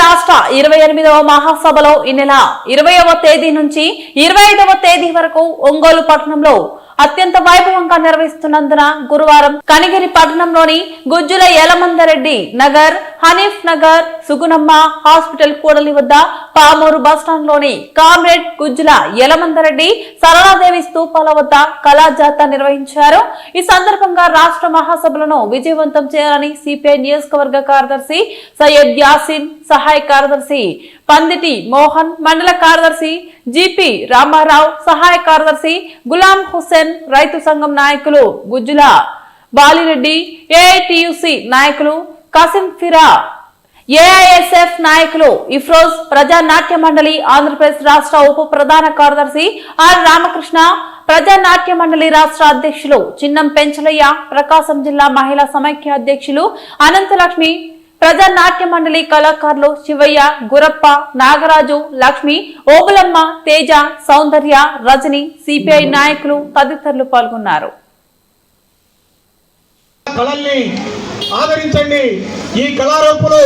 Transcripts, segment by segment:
రాష్ట్ర ఇరవై ఎనిమిదవ మహాసభలో ఈ నెల ఇరవైవ తేదీ నుంచి ఇరవై ఐదవ తేదీ వరకు ఒంగోలు పట్టణంలో అత్యంత వైభవంగా నిర్వహిస్తున్నందున గురువారం కనిగిరి పట్టణంలోని గుజ్జుల యలమందరెడ్డి నగర్ హనీఫ్ నగర్ సుగుణమ్మ హాస్పిటల్ కూడలి వద్ద పామూరు బస్టాండ్లోని కామ్రేడ్ గుజ్జుల యలమందరెడ్డి సరళాదేవి స్తూపాల వద్ద కళాజాత నిర్వహించారు. ఈ సందర్భంగా రాష్ట్ర మహాసభలను విజయవంతం చేయాలని సిపిఐ నియోజకవర్గ కార్యదర్శి సయ్యద్ యాసిన్ సహాయ కార్యదర్శి పందిటి మోహన్ మండల కార్యదర్శి జిపి రామారావు సహాయ కార్యదర్శి గులాం హుస్సేన్ రైతు సంఘం నాయకులు గుజ్జుల బాలిరెడ్డి ఏఐటియుసి నాయకులు కాసిం ఫిరా. ఏఐఎస్ఎఫ్ నాయకులు ఇఫ్రోజ్ ప్రజా నాట్య మండలి ఆంధ్రప్రదేశ్ రాష్ట్ర ఉప ప్రధాన కార్యదర్శి ఆర్ రామకృష్ణ ప్రజా నాట్య మండలి రాష్ట్ర అధ్యక్షులు చిన్నం పెంచలయ్య ప్రకాశం జిల్లా మహిళా సమైక్య అధ్యక్షులు అనంతలక్ష్మి ప్రజా నాట్య మండలి కళాకారులు శివయ్య గురప్ప నాగరాజు లక్ష్మి ఓబులమ్మ తేజ సౌందర్య రజని సిపిఐ నాయకులు తదితరులు పాల్గొన్నారు. ఆదరించండి. ఈ కళారూపులు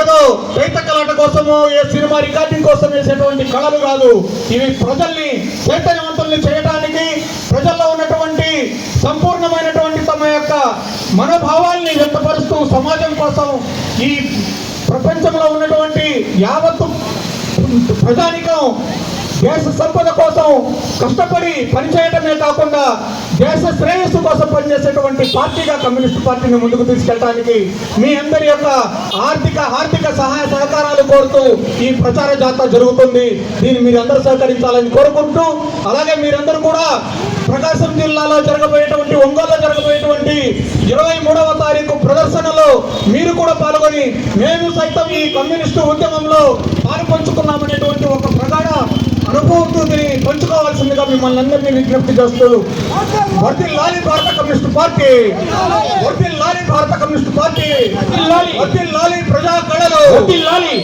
ఏదో చైత కళాట కోసమో ఏ సినిమా రికార్డింగ్ కోసం వేసేటువంటి కళలు కాదు. ఇవి ప్రజల్ని చైతన్యవంతుల్ని చేయడానికి ప్రజల్లో ఉన్నటువంటి సంపూర్ణమైనటువంటి తమ యొక్క మనోభావాల్ని వ్యక్తపరుస్తూ సమాజం కోసం ఈ ప్రపంచంలో ఉన్నటువంటి యావత్తు ప్రజానికం దేశ సంపద కోసం కష్టపడి పనిచేయటమే కాకుండా దేశ శ్రేయస్సు కోసం పనిచేసేటువంటి పార్టీగా కమ్యూనిస్ట్ పార్టీని ముందుకు తీసుకెళ్ళడానికి మీ అందరి యొక్క ఆర్థిక ఆర్థిక సహాయ సహకారాలు కోరుతూ ఈ ప్రచార జాతర జరుగుతుంది. దీన్ని మీరందరూ సహకరించాలని కోరుకుంటూ అలాగే మీరందరూ కూడా ప్రకాశం జిల్లాలో జరగబోయేటువంటి ఒంగోలులో జరగబోయేటువంటి ఇరవై మూడవ తారీఖు ప్రదర్శనలో మీరు కూడా పాల్గొని మేము సైతం ఈ కమ్యూనిస్టు ఉద్యమంలో పాలుపంచుకున్నామనేటువంటి ఒక ప్రదర్శన అనుభూతిని పంచుకోవాల్సిందిగా మిమ్మల్ని అందరినీ విజ్ఞప్తి చేస్తూ వర్తిల్లాలి భారత కమ్యూనిస్ట్ పార్టీ వర్తిల్లాలి భారత కమ్యూనిస్ట్ పార్టీ వర్తిల్లాలి ప్రజా కళలు.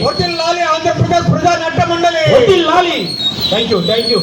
వర్తిల్లాలి ఆంధ్రప్రదేశ్ ప్రజా నాట్య మండలి వదిలాలి థ్యాంక్ యూ థ్యాంక్ యూ